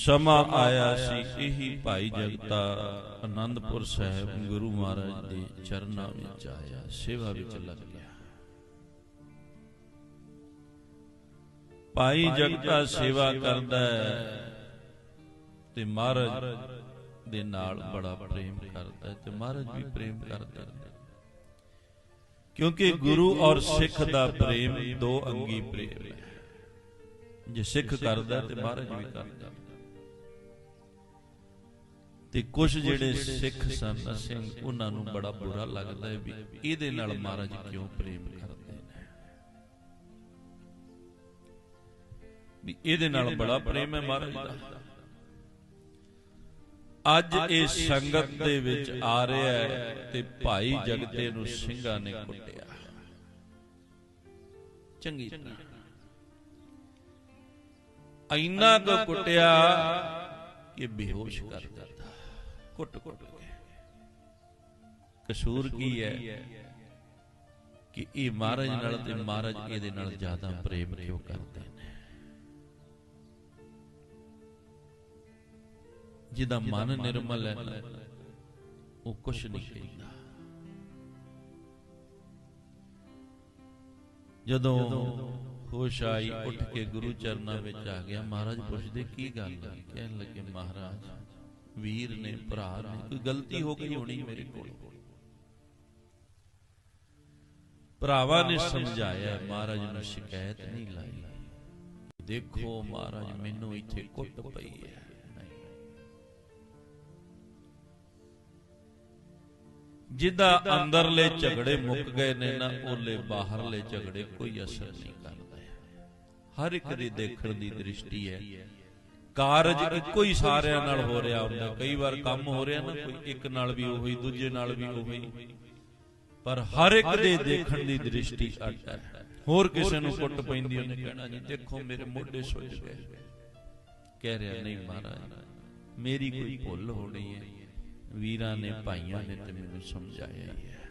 ਸਮਾਂ ਆਇਆ ਸੀ ਇਹੀ ਭਾਈ ਜਗਤਾ। ਆਨੰਦਪੁਰ ਸਾਹਿਬ ਗੁਰੂ ਮਹਾਰਾਜ ਦੇ ਚਰਨਾਂ ਵਿੱਚ ਆਇਆ ਸੇਵਾ ਵਿੱਚ ਲੱਗ ਗਿਆ। ਭਾਈ ਜਗਤਾ ਸੇਵਾ ਕਰਦਾ ਹੈ ਤੇ ਮਹਾਰਾਜ ਦੇ ਨਾਲ ਬੜਾ ਪ੍ਰੇਮ ਕਰਦਾ ਤੇ ਮਹਾਰਾਜ ਵੀ ਪ੍ਰੇਮ ਕਰਦੇ ਕਿਉਂਕਿ ਗੁਰੂ ਔਰ ਸਿੱਖ ਦਾ ਪ੍ਰੇਮ ਦੋ ਅੰਗੀ ਪ੍ਰੇਮ ਹੈ। ਜੇ ਸਿੱਖ ਕਰਦਾ ਤੇ ਮਹਾਰਾਜ ਵੀ ਕਰਦਾ ਤੇ ਕੁਝ ਜਿਹੜੇ ਸਿੱਖ ਸੰਤ ਸਿੰਘ ਉਹਨਾਂ ਨੂੰ ਬੜਾ ਬੁਰਾ ਲੱਗਦਾ ਹੈ ਵੀ ਇਹਦੇ ਨਾਲ ਮਹਾਰਾਜ ਕਿਉਂ ਪ੍ਰੇਮ ਕਰਦੇ ਨੇ? ਵੀ ਇਹਦੇ ਨਾਲ ਬੜਾ ਪ੍ਰੇਮ ਹੈ ਮਹਾਰਾਜ ਦਾ। ਅੱਜ ਇਹ ਸੰਗਤ ਦੇ ਵਿੱਚ ਆ ਰਿਹਾ ਹੈ ਤੇ ਭਾਈ ਜਗਤੇ ਨੂੰ ਸਿੰਘਾਂ ਨੇ ਕੁੱਟਿਆ। ਚੰਗੀ ਤਰ੍ਹਾਂ। ਇੰਨਾ ਕੁ ਕੁੱਟਿਆ ਕਿ ਬੇਹੋਸ਼ ਕਰ ਦਿੱਤਾ। ਕੁੱਟ ਕੁੱਟ ਕੇ। ਕਸੂਰ ਕੀ ਹੈ ਕਿ ਇਹ ਮਹਾਰਾਜ ਨਾਲ ਤੇ ਮਹਾਰਾਜ ਇਹਦੇ ਨਾਲ ਜ਼ਿਆਦਾ ਪ੍ਰੇਮ ਕਿਉਂ ਕਰਦੇ ਨੇ? ਜਿਹਦਾ ਮਨ ਨਿਰਮਲ ਹੈ ਉਹ ਕੁਛ ਨਹੀਂ ਕਹਿੰਦਾ। ਜਦੋਂ ਹੋਸ਼ ਆਈ ਉੱਠ ਕੇ ਗੁਰੂ ਚਰਨਾਂ ਵਿੱਚ ਆ ਗਿਆ। ਮਹਾਰਾਜ ਪੁੱਛਦੇ ਕੀ ਗੱਲ ਹੈ ਕਹਿਣ ਲੱਗੇ ਮਹਾਰਾਜ ਵੀਰ ਨੇ ਭਰਾ ਨੇ। ਕੋਈ ਗਲਤੀ ਹੋ ਗਈ ਹੋਣੀ ਮੇਰੇ ਕੋਲ? ਭਰਾਵਾਂ ਨੇ ਸਮਝਾਇਆ ਮਹਾਰਾਜ ਨੂੰ ਸ਼ਿਕਾਇਤ ਨਹੀਂ ਲਾਈ। ਦੇਖੋ ਮਹਾਰਾਜ ਮੈਨੂੰ ਇੱਥੇ ਕੁੱਟ ਪਈ ਹੈ। ਨਹੀਂ। ਜਿੱਦਾਂ ਅੰਦਰਲੇ ਝਗੜੇ ਮੁੱਕ ਗਏ ਨੇ ਨਾ ਉਹਲੇ ਬਾਹਰਲੇ ਝਗੜੇ ਕੋਈ ਅਸਰ ਨਹੀਂ ਕਰਦੇ। ਹਰ ਇੱਕ ਦੀ ਦੇਖਣ ਦੀ ਦ੍ਰਿਸ਼ਟੀ ਹੈ। ਕਾਰਜ ਇੱਕੋ ਹੀ ਸਾਰਿਆਂ ਨਾਲ ਹੋ ਰਿਹਾ ਹੁੰਦਾ। ਕਈ ਵਾਰ ਕੰਮ ਹੋ ਰਿਹਾ ਨਾ, ਕੋਈ ਇੱਕ ਨਾਲ ਵੀ ਉਹੀ ਦੂਜੇ ਨਾਲ ਵੀ ਉਹੀ ਪਰ ਹਰ ਇੱਕ ਦੇ ਦੇਖਣ ਦੀ ਦ੍ਰਿਸ਼ਟੀ ਅੱਡ ਹੈ। ਹੋਰ ਕਿਸੇ ਨੂੰ ਕੁੱਟ ਪੈਂਦੀ, ਉਹਨੇ ਕਹਿਣਾ ਜੀ, ਦੇਖੋ, ਮੇਰੇ ਮੋਢੇ ਸੁੱਜ ਗਏ। ਕਹਿ ਰਿਹਾ, ਨਹੀਂ ਮਹਾਰਾਜ, ਮੇਰੀ ਕੋਈ ਭੁੱਲ ਹੋਣੀ ਹੈ। ਵੀਰਾਂ ਨੇ ਭਾਈਆਂ ਨੇ ਤੇ ਮੈਨੂੰ ਸਮਝਾਇਆ ਹੈ।